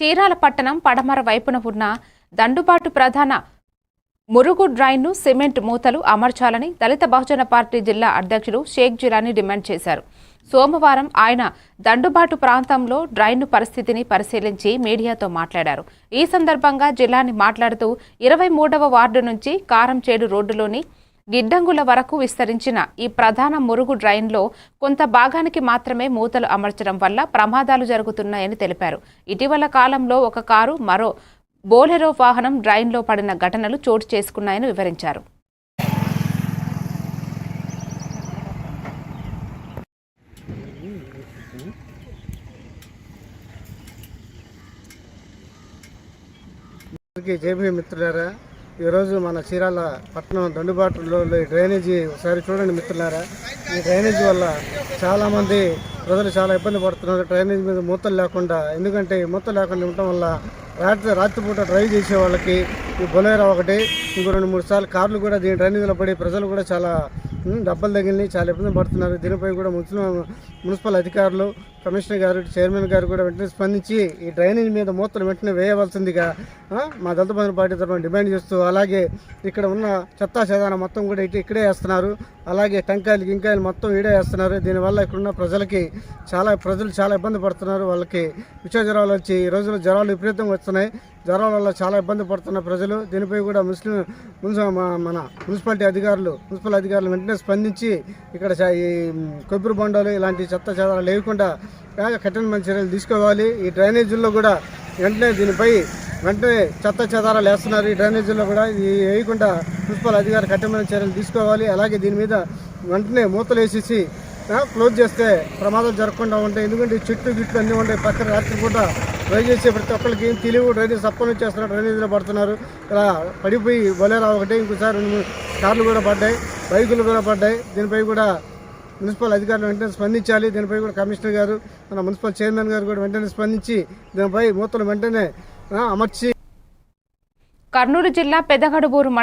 చీరాల పట్టణం పడమర వైపున ఉన్న దండుబాటు ప్రధాన మురుగు డ్రైన్ను సిమెంట్ మూతలు అమర్చాలని దళిత బహుజన పార్టీ జిల్లా అధ్యక్షుడు షేక్ జిలానీ డిమాండ్ చేశారు. సోమవారం ఆయన దండుబాటు ప్రాంతంలో డ్రైన్ను పరిస్థితిని పరిశీలించి మీడియాతో మాట్లాడారు. ఈ సందర్భంగా జిల్లాని మాట్లాడుతూ ఇరవై మూడవ వార్డు నుంచి కారంచేడు రోడ్డులోని గిడ్డంగుల వరకు విస్తరించిన ఈ ప్రధాన మురుగు డ్రైన్లో కొంత భాగానికి మాత్రమే మూతలు అమర్చడం వల్ల ప్రమాదాలు జరుగుతున్నాయని తెలిపారు. ఇటీవల కాలంలో ఒక కారు మరో బోలెరో వాహనం డ్రైన్లో పడిన ఘటనలు చోటు చేసుకున్నాయని వివరించారు. జేబీ మిత్రులారా ఈరోజు మన చీరాల పట్టణం దండుబాటులో డ్రైనేజీ ఒకసారి చూడండి మిత్రులారా. ఈ డ్రైనేజీ వల్ల చాలామంది ప్రజలు చాలా ఇబ్బంది పడుతున్నారు. డ్రైనేజ్ మీద మూతలు లేకుండా ఎందుకంటే ఈ మూతలు లేకుండా ఉండటం వల్ల రాత్రి రాత్రిపూట డ్రైవ్ చేసే వాళ్ళకి ఈ బొలేరా ఒకటి ఇంకో రెండు మూడు సార్లు కార్లు కూడా దీని డ్రైనేజీలో పడి ప్రజలు కూడా చాలా డబ్బులు దెబ్బలు తగిలినాయి చాలా ఇబ్బంది పడుతున్నారు. దీనిపై కూడా మున్సిపల్ మున్సిపల్ అధికారులు కమిషనర్ గారు చైర్మన్ గారు కూడా వెంటనే స్పందించి ఈ డ్రైనేజ్ మీద మూతలు వెంటనే వేయవలసిందిగా మా దళిత బంధు పార్టీ తరఫున డిమాండ్ చేస్తూ అలాగే ఇక్కడ ఉన్న చెత్తా చెదారం మొత్తం కూడా ఇటు ఇక్కడే వేస్తున్నారు. అలాగే టెంకాయలు గింకాయలు మొత్తం ఈడే వేస్తున్నారు. దీనివల్ల ఇక్కడున్న ప్రజలకి చాలా ప్రజలు చాలా ఇబ్బంది పడుతున్నారు. వాళ్ళకి విష జ్వరాలు వచ్చి ఈ రోజుల్లో జ్వరాలు విపరీతంగా వస్తున్నాయి. జ్వరాల వల్ల చాలా ఇబ్బంది పడుతున్న ప్రజలు. దీనిపై కూడా ముస్లిం మున్సి- మన మున్సిపాలిటీ అధికారులు మున్సిపల్ అధికారులు వెంటనే స్పందించి ఇక్కడ ఈ కొబ్బరి బొండాలు ఇలాంటి చెత్త చెదారాలు లేకుండా బాగా కఠినమైన చర్యలు తీసుకోవాలి. ఈ డ్రైనేజీల్లో కూడా వెంటనే దీనిపై వెంటనే చెత్త చెదారాలు వేస్తున్నారు. ఈ డ్రైనేజీల్లో కూడా ఇది వేయకుండా మున్సిపల్ అధికారులు కఠినమైన చర్యలు తీసుకోవాలి. అలాగే దీని మీద వెంటనే మూతలు వేసేసి క్లోజ్ చేస్తే ప్రమాదం జరగకుండా ఉంటాయి. ఎందుకంటే ఈ చెట్లు గిట్లు అన్నీ ఉంటాయి. పక్కన రాత్రి పూట డ్రైవ్ చేసే ప్రతి ఒక్కరికి ఏం తెలియవు. డ్రైనేజ్ తప్పని చేస్తున్నారు. డ్రైనేజీలో పడుతున్నారు. ఇలా పడిపోయి బలేరా ఒకటి ఇంకోసారి రెండు మూడు కార్లు కూడా పడ్డాయి. బైకులు కూడా పడ్డాయి. దీనిపై కూడా మున్సిపల్ అధికారులు వెంటనే స్పందించాలి. దీనిపై కూడా కమిషనర్ గారు మన మున్సిపల్ చైర్మన్ గారు కూడా వెంటనే స్పందించి దీనిపై మూతలు వెంటనే అమర్చి కర్నూలు జిల్లా పెదగడుబూరు